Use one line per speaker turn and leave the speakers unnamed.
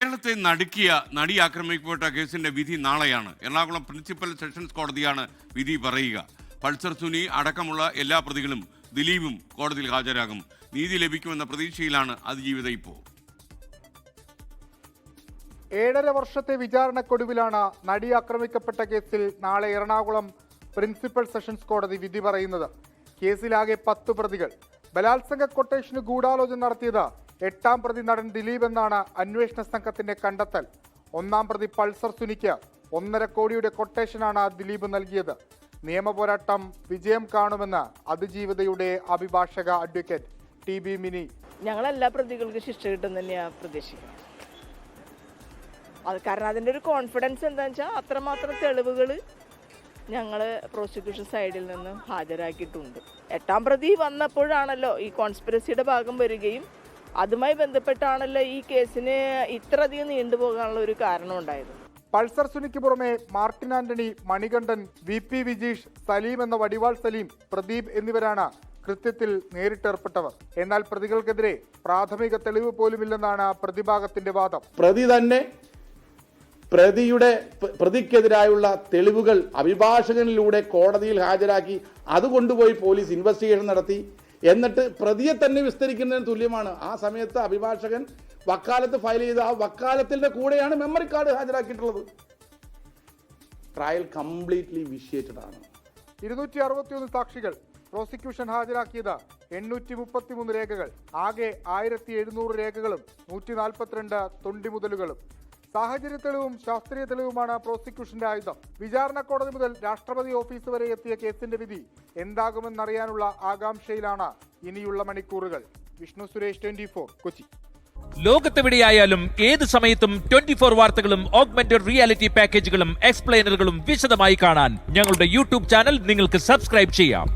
കേരളത്തെ നടുക്കിയ നടി ആക്രമിക്കപ്പെട്ട കേസിന്റെ വിധി നാളെയാണ്. എറണാകുളം പ്രിൻസിപ്പൽ സെഷൻസ് കോടതിയാണ് വിധി പറയുക. പൾസർ സുനി അടക്കമുള്ള എല്ലാ പ്രതികളും ദിലീപും കോടതിയിൽ ഹാജരാകും. നീതി ലഭിക്കുമെന്ന പ്രതീക്ഷയിലാണ് അതിജീവിത ഇപ്പോൾ
ഏഴര വർഷത്തെ വിചാരണക്കൊടുവിലാണ് നടി ആക്രമിക്കപ്പെട്ട കേസിൽ നാളെ എറണാകുളം പ്രിൻസിപ്പൽ സെഷൻസ് കോടതി വിധി പറയുന്നത്. കേസിലാകെ പത്ത് പ്രതികൾ. ബലാത്സംഗ കൊട്ടേഷന് ഗൂഢാലോചന നടത്തിയത് എട്ടാം പ്രതി നടൻ ദിലീപ് എന്നാണ് അന്വേഷണ സംഘത്തിന്റെ കണ്ടെത്തൽ. ഒന്നാം പ്രതി പൾസർ സുനിക്ക് ഒന്നര കോടിയുടെ കൊട്ടേഷനാണ് ദിലീപ് നൽകിയത്. നിയമപോരാട്ടം വിജയം കാണുമെന്ന് അതിജീവിതയുടെ അഭിഭാഷക അഡ്വക്കേറ്റ് ടി ബി മിനി.
ഞങ്ങളെല്ലാ പ്രതികൾക്കും ശിക്ഷ കിട്ടും തന്നെയാണ് പ്രതീക്ഷിക്കുന്നത് അത് കാരണം അതിന്റെ ഒരു കോൺഫിഡൻസ് എന്താണെന്ന് വെച്ചാൽ അത്രമാത്രം തെളിവുകൾ ഞങ്ങൾ പ്രോസിക്യൂഷൻ സൈഡിൽ നിന്ന് ഹാജരാക്കിയിട്ടുണ്ട്. എട്ടാം പ്രതി വന്നപ്പോഴാണല്ലോ ഈ കോൺസ്പിറസിയുടെ ഭാഗം വരികയും അതുമായി ബന്ധപ്പെട്ടാണല്ലോ ഈ കേസിന് ഇത്രയധികം നീണ്ടുപോകാനുള്ള ഒരു കാരണം ഉണ്ടായത്
പൾസർ സുനിക്ക് പുറമെ മാർട്ടിൻ ആന്റണി മണികണ്ഠൻ വി പി വിജീഷ് സലീം എന്ന വടിവാൾ സലീം പ്രദീപ് എന്നിവരാണ് കൃത്യത്തിൽ നേരിട്ടേർപ്പെട്ടവർ. എന്നാൽ പ്രതികൾക്കെതിരെ പ്രാഥമിക തെളിവ് പോലുമില്ലെന്നാണ് പ്രതിഭാഗത്തിന്റെ വാദം.
പ്രതി തന്നെ പ്രതിയുടെ പ്രതിക്കെതിരായുള്ള തെളിവുകൾ അഭിഭാഷകനിലൂടെ കോടതിയിൽ ഹാജരാക്കി അത് കൊണ്ടുപോയി പോലീസ് ഇൻവെസ്റ്റിഗേഷൻ നടത്തി. എന്നിട്ട് പ്രതിയെ തന്നെ വിസ്തരിക്കുന്നതിന് തുല്യമാണ്. ആ സമയത്ത് അഭിഭാഷകൻ വക്കാലത്ത് ഫയൽ ചെയ്ത ആ വക്കാലത്തിന്റെ കൂടെയാണ് മെമ്മറി കാർഡ് ഹാജരാക്കിയിട്ടുള്ളത്. ട്രയൽ കംപ്ലീറ്റ്ലി വിഷ്യേറ്റഡ് ആണ്.
ഇരുന്നൂറ്റി അറുപത്തിയൊന്ന് സാക്ഷികൾ പ്രോസിക്യൂഷൻ ഹാജരാക്കിയത് എണ്ണൂറ്റി മുപ്പത്തിമൂന്ന് രേഖകൾ. ആകെ ആയിരത്തി എഴുന്നൂറ് രേഖകളും നൂറ്റി നാൽപ്പത്തിരണ്ട് തൊണ്ടിമുതലുകളും. സാഹചര്യ തെളിവും ശാസ്ത്രീയ തെളിവുമാണ് പ്രോസിക്യൂഷന്റെ ആയുധം. വിചാരണ കോടതി മുതൽ രാഷ്ട്രപതി ഓഫീസ് വരെ എത്തിയ കേസിന്റെ വിധി എന്താകുമെന്നറിയാനുള്ള ആകാംക്ഷയിലാണ് ഇനിയുള്ള മണിക്കൂറുകൾ. വിഷ്ണു സുരേഷ് ട്വന്റി കൊച്ചി.
ലോകത്തെവിടെയായാലും ഏത് സമയത്തും ട്വന്റി ഫോർ വാർത്തകളും ഓഗ്മെന്റഡ് റിയാലിറ്റി പാക്കേജുകളും എക്സ്പ്ലെയിനറുകളും വിശദമായി കാണാൻ ഞങ്ങളുടെ യൂട്യൂബ് ചാനൽ നിങ്ങൾക്ക് സബ്സ്ക്രൈബ് ചെയ്യാം.